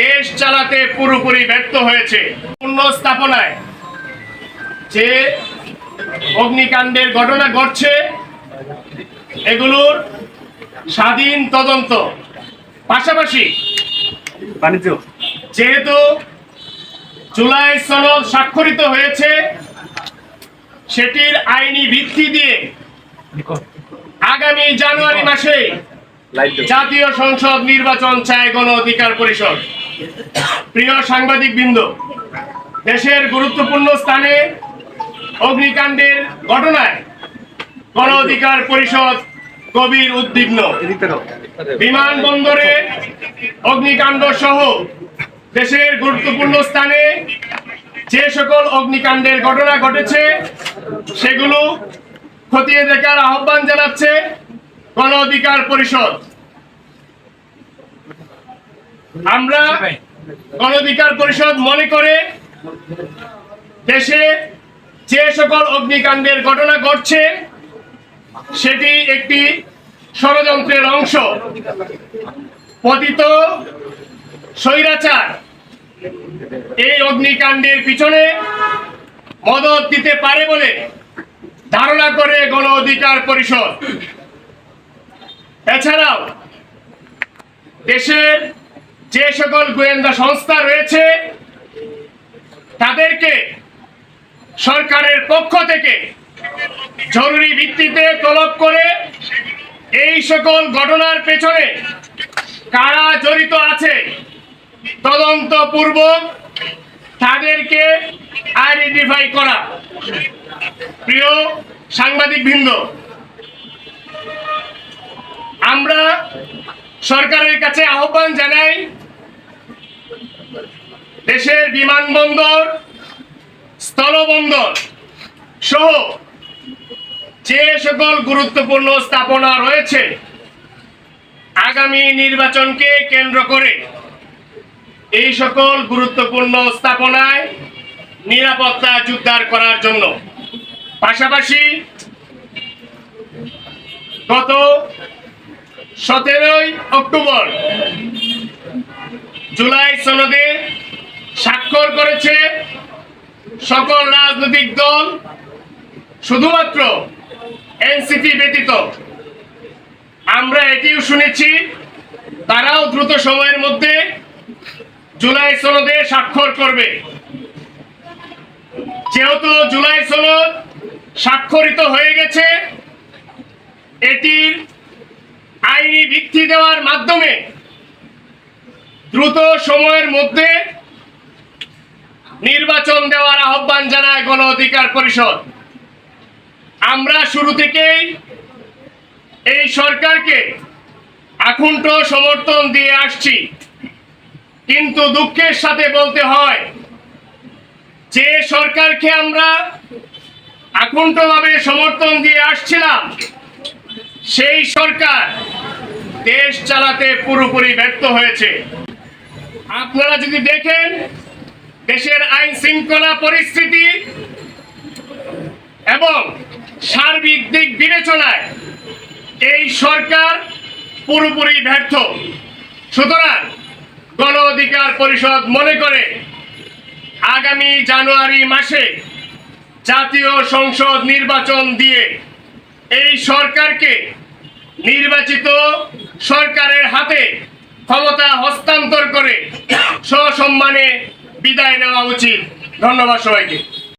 দেশ চালাতে পুরোপুরি ব্যর্থ হয়েছে। পূর্ণ স্থাপনায় যে অগ্নিকাণ্ডের ঘটনা ঘটছে এগুলোর স্বাধীন তদন্ত। পাশাপাশি বাণিজ্য। যেহেতু জুলাই সনদ স্বাক্ষরিত হয়েছে সেটির আইনি ভিত্তি দিয়ে আগামী জানুয়ারি মাসে জাতীয় সংসদ নির্বাচন চায় গণ অধিকার পরিষদ। প্রিয় সাংবাদিক বৃন্দ, দেশের গুরুত্বপূর্ণ স্থানে অগ্নিকাণ্ডের ঘটনায় গণ অধিকার পরিষদ গভীর উদ্বিগ্ন। বিমানবন্দরে অগ্নিকাণ্ড সহ দেশের গুরুত্বপূর্ণ স্থানে যে সকল অগ্নিকাণ্ডের ঘটনা ঘটেছে, সেগুলো খতিয়ে দেখার আহ্বান জানাচ্ছে গণ অধিকার পরিষদ। আমরা গণ অধিকার পরিষদ মনে করে দেশে যে সকল অগ্নিকাণ্ডের ঘটনা ঘটছে, সেটি একটি ষড়যন্ত্রের অংশ। পতিত স্বৈরাচার এই অগ্নিকাণ্ডের পিছনে মদত দিতে পারে বলে ধারণা করে গণ অধিকার পরিষদ। এছাড়াও দেশের যে সকল গোয়েন্দা সংস্থা রয়েছে, তাদেরকে সরকারের পক্ষ থেকে জরুরি ভিত্তিতে তলব করে এই সকল ঘটনার পেছনে কারা জড়িত আছে তদন্ত পূর্বক তাদেরকে আইডেন্টিফাই করা। প্রিয় সাংবাদিক বৃন্দ সরকারের কাছে আহ্বান জানাই, দেশের বিমানবন্দর, স্থলবন্দর সহ যে সকল গুরুত্বপূর্ণ স্থাপনা রয়েছে, আগামী নির্বাচনকে কেন্দ্র করে এই সকল গুরুত্বপূর্ণ স্থাপনায় নিরাপত্তা জোরদার করার জন্য। পাশাপাশি গত সতেরোই অক্টোবর। জুলাই সনদে স্বাক্ষর করেছে সকল রাজনৈতিক দল, শুধুমাত্র এনসিপি ব্যতীত। আমরা এটিও শুনেছি, তারাও দ্রুত সময়ের মধ্যে জুলাই সনদে স্বাক্ষর করবে। যেহেতু জুলাই সনদ স্বাক্ষরিত হয়ে গেছে, এটির আইনি ভিত্তি দেওয়ার মাধ্যমে দ্রুত সময়ের মধ্যে নির্বাচন দেওয়ার আহ্বান জানায় গণ অধিকার পরিষদ। আমরা শুরু থেকেই এই সরকারকে আকুণ্ঠ সমর্থন দিয়ে আসছি। কিন্তু দুঃখের সাথে বলতে হয়, যে সরকারকে আমরা আকুণ্ঠভাবে সমর্থন দিয়ে আসছিলাম, সেই সরকার দেশ চালাতে পুরোপুরি ব্যর্থ হয়েছে। আপনারা যদি দেখেন, দেশের আইন শৃঙ্খলা পরিস্থিতি এবং সার্বিক দিক বিবেচনায় এই সরকার পুরোপুরি ব্যর্থ। সুতরাং গণ অধিকার পরিষদ মনে করে আগামী জানুয়ারি মাসে জাতীয় সংসদ নির্বাচন দিয়ে এই সরকারকে নির্বাচিত সরকারের হাতে ক্ষমতা হস্তান্তর করে সসম্মানে বিদায় নেওয়া উচিত। ধন্যবাদ সবাইকে।